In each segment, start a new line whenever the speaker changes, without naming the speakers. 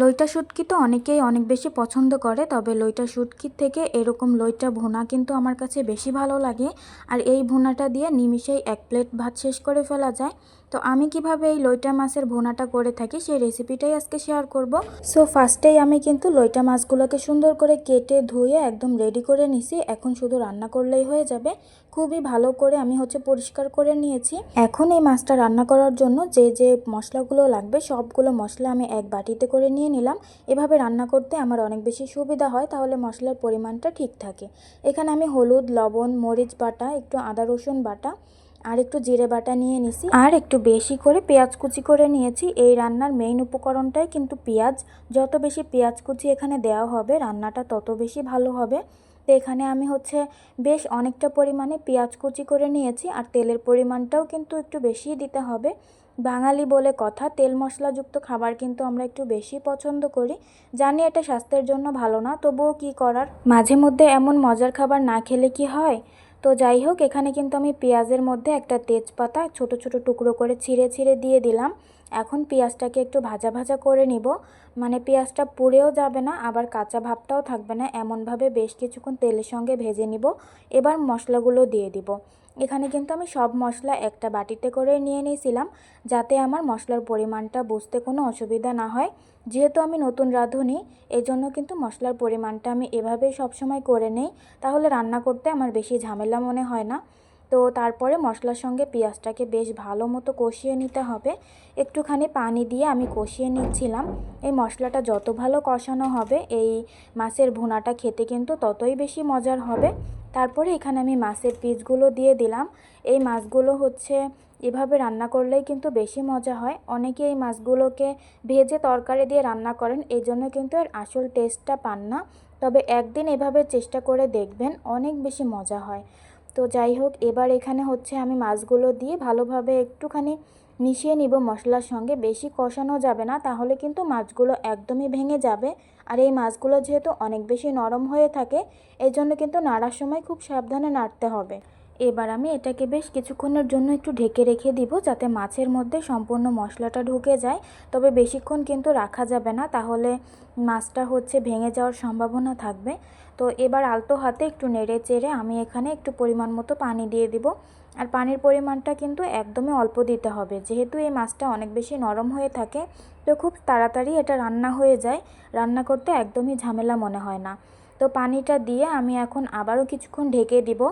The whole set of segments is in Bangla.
লইটা শুটকি তো অনেকেই অনেক বেশি পছন্দ করে, তবে লইটা শুটকির থেকে এরকম লইটা ভুনা কিন্তু আমার কাছে বেশি ভালো লাগে। আর এই ভুনাটা দিয়ে নিমিষেই এক প্লেট ভাত শেষ করে ফেলা যায়। তো আমি কীভাবে এই লইটা মাছের ভুনাটা করে থাকি সেই রেসিপিটাই আজকে শেয়ার করব। সো ফার্স্টেই আমি কিন্তু লইটা মাছগুলোকে সুন্দর করে কেটে ধুয়ে একদম রেডি করে নিছি। এখন শুধু রান্না করলেই হয়ে যাবে। খুবই ভালো করে আমি হচ্ছে পরিষ্কার করে নিয়েছি। এখন এই মাছটা রান্না করার জন্য যে যে মশলাগুলো লাগবে সবগুলো মশলা আমি এক বাটিতে করে নিয়ে নিলাম। এভাবে রান্না করতে আমার অনেক বেশি সুবিধা হয়, তাহলে মশলার পরিমাণটা ঠিক থাকে। এখানে আমি হলুদ, লবণ, মরিচ বাটা, একটু আদা রসুন বাটা আর একটু জিরে বাটা নিয়ে নিছি। আর একটু বেশি করে পেঁয়াজ কুচি করে নিয়েছি। এই রান্নার মেইন উপকরণটাই কিন্তু পেঁয়াজ। যত বেশি পেঁয়াজ কুচি এখানে দেওয়া হবে, রান্নাটা তত বেশি ভালো হবে। তো এখানে আমি হচ্ছে বেশ অনেকটা পরিমাণে পেঁয়াজ কুচি করে নিয়েছি আর তেলের পরিমাণটাও কিন্তু একটু বেশি দিতে হবে। বাঙালি বলে কথা, তেল মশলাযুক্ত খাবার কিন্তু আমরা একটু বেশি পছন্দ করি। জানি এটা স্বাস্থ্যের জন্য ভালো না, তবুও কি করার? মাঝে মধ্যে এমন মজার খাবার না খেলে কি হয়? তো যাই হোক, এখানে কিন্তু আমি পেঁয়াজের মধ্যে একটা তেজপাতা ছোট ছোট টুকরো করে ছিঁড়ে ছিঁড়ে দিয়ে দিলাম। এখন পেঁয়াজটাকে একটু ভাজা ভাজা করে নিব। মানে পেঁয়াজটা পুড়েও যাবে না, আবার কাঁচা ভাবটাও থাকবে না। এমনভাবে বেশ কিছুক্ষণ তেলের সঙ্গে ভেজে নিব। এবার মশলাগুলো দিয়ে দিব। এখানে কিন্তু আমি সব মশলা একটা বাটিতে করে নিয়ে নিয়েছিলাম, যাতে আমার মশলার পরিমাণটা বুঝতে কোনো অসুবিধা না হয়। যেহেতু আমি নতুন রাঁধুনি এই জন্য কিন্তু মশলার পরিমাণটা আমি এভাবেই সবসময় করে নেই, তাহলে রান্না করতে আমার বেশি ঝামেলা মনে হয় না। তো তারপরে মশলার সঙ্গে পেঁয়াজটাকে বেশ ভালো মতো কষিয়ে নিতে হবে। একটুখানি পানি দিয়ে আমি কষিয়ে নিচ্ছিলাম। এই মশলাটা যত ভালো কষানো হবে, এই মাছের ভুনাটা খেতে কিন্তু ততই বেশি মজার হবে। তারপরে এখানে আমি মাছের পিসগুলো দিয়ে দিলাম। এই মাছগুলো হচ্ছে এভাবে রান্না করলেই কিন্তু বেশি মজা হয়। অনেকে এই মাছগুলোকে ভেজে তরকারি দিয়ে রান্না করেন এই জন্য কিন্তু এর আসল টেস্টটা পান না। তবে একদিন এভাবে চেষ্টা করে দেখবেন, অনেক বেশি মজা হয়। তো যাই হোক, এবার এখানে হচ্ছে আমি মাছগুলো দিয়ে ভালোভাবে একটুখানি মিশিয়ে নিব মশলার সঙ্গে। বেশি কষানো যাবে না, তাহলে কিন্তু মাছগুলো একদমই ভেঙে যাবে। আর এই মাছগুলো যেহেতু অনেক বেশি নরম হয়ে থাকে এই জন্য কিন্তু নাড়ার সময় খুব সাবধানে নাড়তে হবে। এবার আমি এটাকে বেশ কিছুক্ষণের জন্য একটু ঢেকে রেখে দিব যাতে মাছের মধ্যে সম্পূর্ণ মশলাটা ঢুকে যায়। তবে বেশিক্ষণ কিন্তু রাখা যাবে না, তাহলে মাছটা হচ্ছে ভেঙে যাওয়ার সম্ভাবনা থাকবে। তো এবার আলতো হাতে একটু নেড়ে চেড়ে আমি এখানে একটু পরিমাণ মতো পানি দিয়ে দিব। আর পানির পরিমাণটা কিন্তু একদমই অল্প দিতে হবে। যেহেতু এই মাছটা অনেক বেশি নরম হয়ে থাকে, তো খুব তাড়াতাড়ি এটা রান্না হয়ে যায়। রান্না করতে একদমই ঝামেলা মনে হয় না। তো পানিটা দিয়ে আমি এখন আবারও কিছুক্ষণ ঢেকে দিব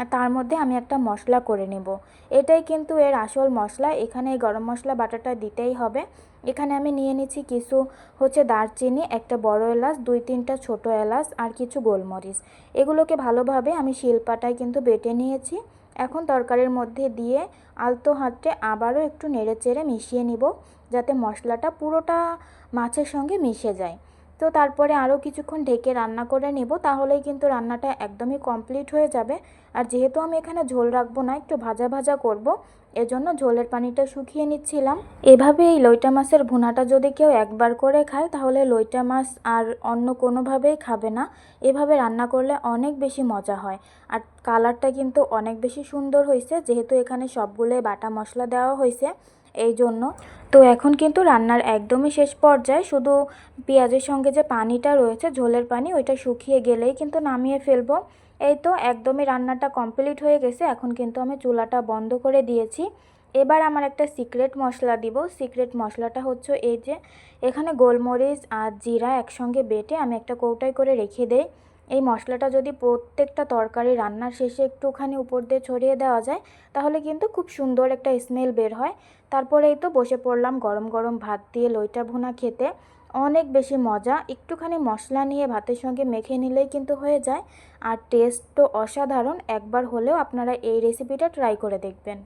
আর তার মধ্যে আমি একটা মশলা করে নেব। এটাই কিন্তু এর আসল মশলা। এখানে এই গরম মশলা বাটাটা দিতেই হবে। এখানে আমি নিয়ে নিচ্ছি কিছু হচ্ছে দারচিনি, একটা বড় এলাচ, দুই তিনটা ছোট এলাচ আর কিছু গোলমরিচ। এগুলোকে ভালোভাবে আমি শিলপাটায় কিন্তু বেটে নিয়েছি। এখন তরকারির মধ্যে দিয়ে আলতো হাতে আবারও একটু নেড়ে চেড়ে মিশিয়ে নিব যাতে মশলাটা পুরোটা মাছের সঙ্গে মিশে যায়। তো তারপরে আরও কিছুক্ষণ ঢেকে রান্না করে নেব, তাহলেই কিন্তু রান্নাটা একদমই কমপ্লিট হয়ে যাবে। আর যেহেতু আমি এখানে ঝোল রাখব না, একটু ভাজা ভাজা করব, এজন্য ঝোলের পানিটা শুকিয়ে নিচ্ছিলাম। এভাবে এই লইটা মাছের ভুনাটা যদি কেউ একবার করে খায়, তাহলে লইটা মাছ আর অন্য কোনোভাবেই খাবে না। এভাবে রান্না করলে অনেক বেশি মজা হয়। আর কালারটা কিন্তু অনেক বেশি সুন্দর হয়েছে যেহেতু এখানে সবগুলোই বাটা মশলা দেওয়া হয়েছে এই জন্য তো এখন কিন্তু রান্নার একদমই শেষ পর্যায়ে শুধু পেঁয়াজের সঙ্গে যে পানিটা রয়েছে, ঝোলের পানি, ওইটা শুকিয়ে গেলেই কিন্তু নামিয়ে ফেলব। এই তো একদমই রান্নাটা কমপ্লিট হয়ে গেছে, এখন কিন্তু আমি চুলাটা বন্ধ করে দিয়েছি। এবার আমার একটা সিক্রেট মশলা দিব। সিক্রেট মশলাটা হচ্ছে এই যে, এখানে গোলমরিচ আর জিরা একসঙ্গে বেটে আমি একটা কৌটায় করে রেখে দেই। এই মশলাটা যদি প্রত্যেকটা তরকারি রান্নার শেষে একটুখানি উপর দিয়ে ছড়িয়ে দেওয়া যায়, তাহলে কিন্তু খুব সুন্দর একটা স্মেল বের হয়। তারপরে এই তো বসে পড়লাম গরম গরম ভাত দিয়ে লইটা ভুনা খেতে। অনেক বেশি মজা, একটুখানি মশলা নিয়ে ভাতের সঙ্গে মেখে নিলেই কিন্তু হয়ে যায়। আর টেস্ট তো অসাধারণ, একবার হলেও আপনারা এই রেসিপিটা ট্রাই করে দেখবেন।